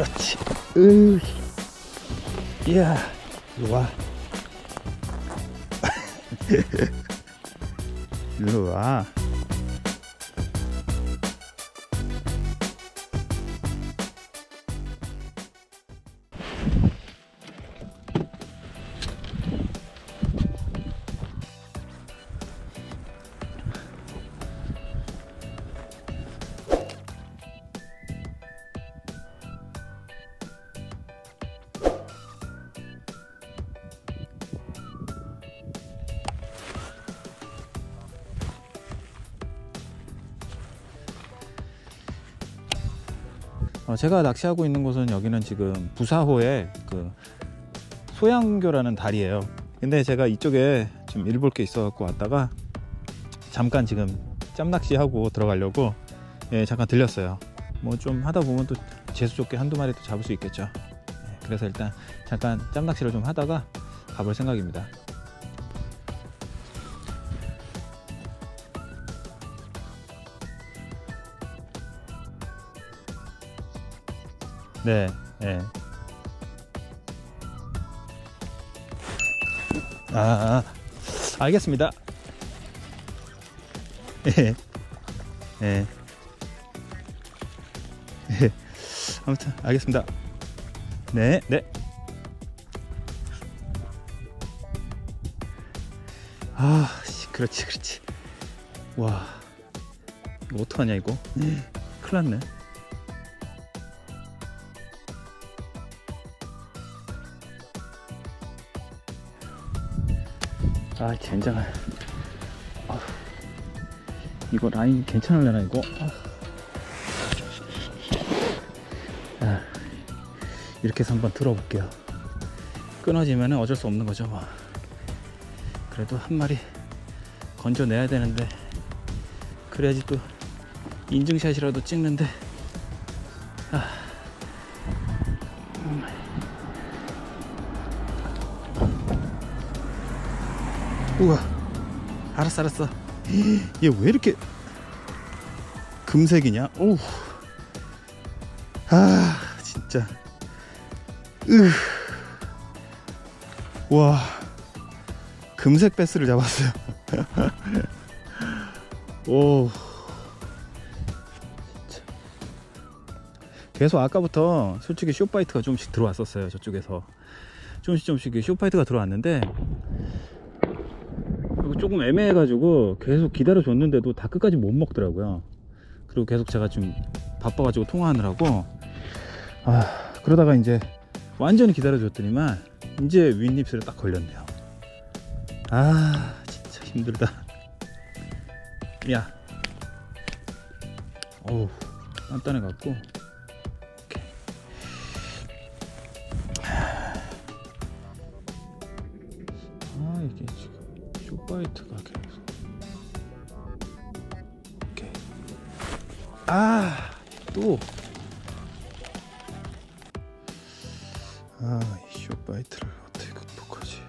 그렇지. 으, 이야, 이리 와. 일로 와. 어, 제가 낚시하고 있는 곳은 여기는 지금 부사호의 그 소양교라는 다리예요. 근데 제가 이쪽에 좀 일볼 게 있어 갖고 왔다가 잠깐 지금 짬낚시 하고 들어가려고 예, 잠깐 들렸어요. 뭐 좀 하다 보면 또 재수 좋게 한두 마리 또 잡을 수 있겠죠. 예, 그래서 일단 잠깐 짬낚시를 좀 하다가 가볼 생각입니다. 네, 네. 아, 아, 알겠습니다. 예, 예. 예. 아무튼 알겠습니다. 네, 네. 아, 씨, 그렇지, 그렇지. 와, 이거 어떡하냐 이거? 큰일 났네. 아 젠장할 아, 이거 라인 괜찮을려나 이거 아, 이렇게 해서 한번 들어볼게요 끊어지면 어쩔 수 없는 거죠 뭐. 그래도 한 마리 건져내야 되는데 그래야지 또 인증샷이라도 찍는데 아. 음. 우와 알았어 알았어. 얘 왜 이렇게 금색이냐? 오우. 아 진짜. 으와 금색 베스를 잡았어요. 오. 계속 아까부터 솔직히 쇼파이트가 좀씩 들어왔었어요 저쪽에서. 조금씩 조금씩 쇼파이트가 들어왔는데 조금 애매해가지고 계속 기다려줬는데도 다 끝까지 못 먹더라고요. 그리고 계속 제가 좀 바빠가지고 통화하느라고 아 그러다가 이제 완전히 기다려줬더니만 이제 윗입술에 딱 걸렸네요. 아 진짜 힘들다. 야, 어우 단단해 갖고 아 이게 지금 쇼파이트가 계속 오케이 아또 아, 이 쇼파이트를 어떻게 극복하지?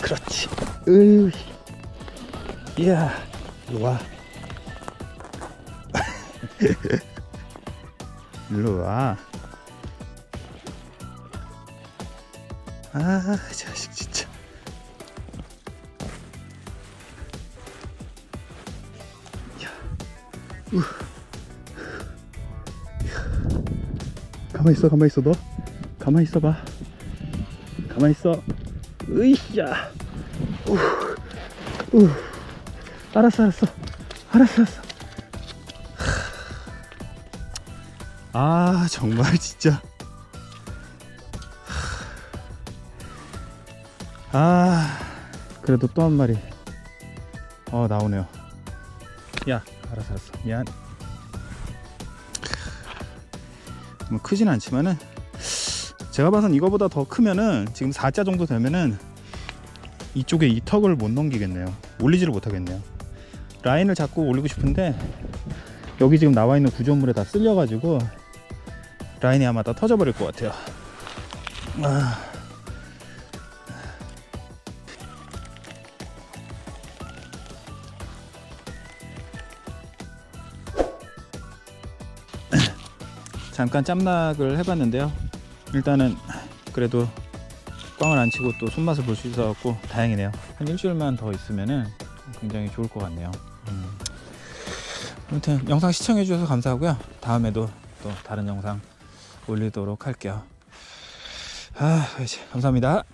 그렇지. 으, 이야, 와. 일로 와. 아, 자식 진짜. 야, 우. 가만히 있어, 가만히 있어, 너. 가만히 있어 봐. 가만히 있어. 으이야. 우. 우. 알았어, 알았어. 알았어, 알았어. 아, 정말 진짜. 아, 그래도 또 한 마리. 어, 나오네요. 야, 알았어, 알았어. 미안. 뭐 크진 않지만은 제가 봐선 이거보다 더 크면은 지금 4자 정도 되면은 이쪽에 이 턱을 못 넘기겠네요. 올리지를 못하겠네요. 라인을 잡고 올리고 싶은데 여기 지금 나와 있는 구조물에 다 쓸려 가지고 라인이 아마 다 터져버릴 것 같아요. 아. 잠깐 짬낙을 해봤는데요. 일단은 그래도 꽝을 안 치고 또 손맛을 볼 수 있어갖고 다행이네요. 한 일주일만 더 있으면 굉장히 좋을 것 같네요. 음. 아무튼 영상 시청해 주셔서 감사하고요. 다음에도 또 다른 영상 올리도록 할게요. 아, 감사합니다.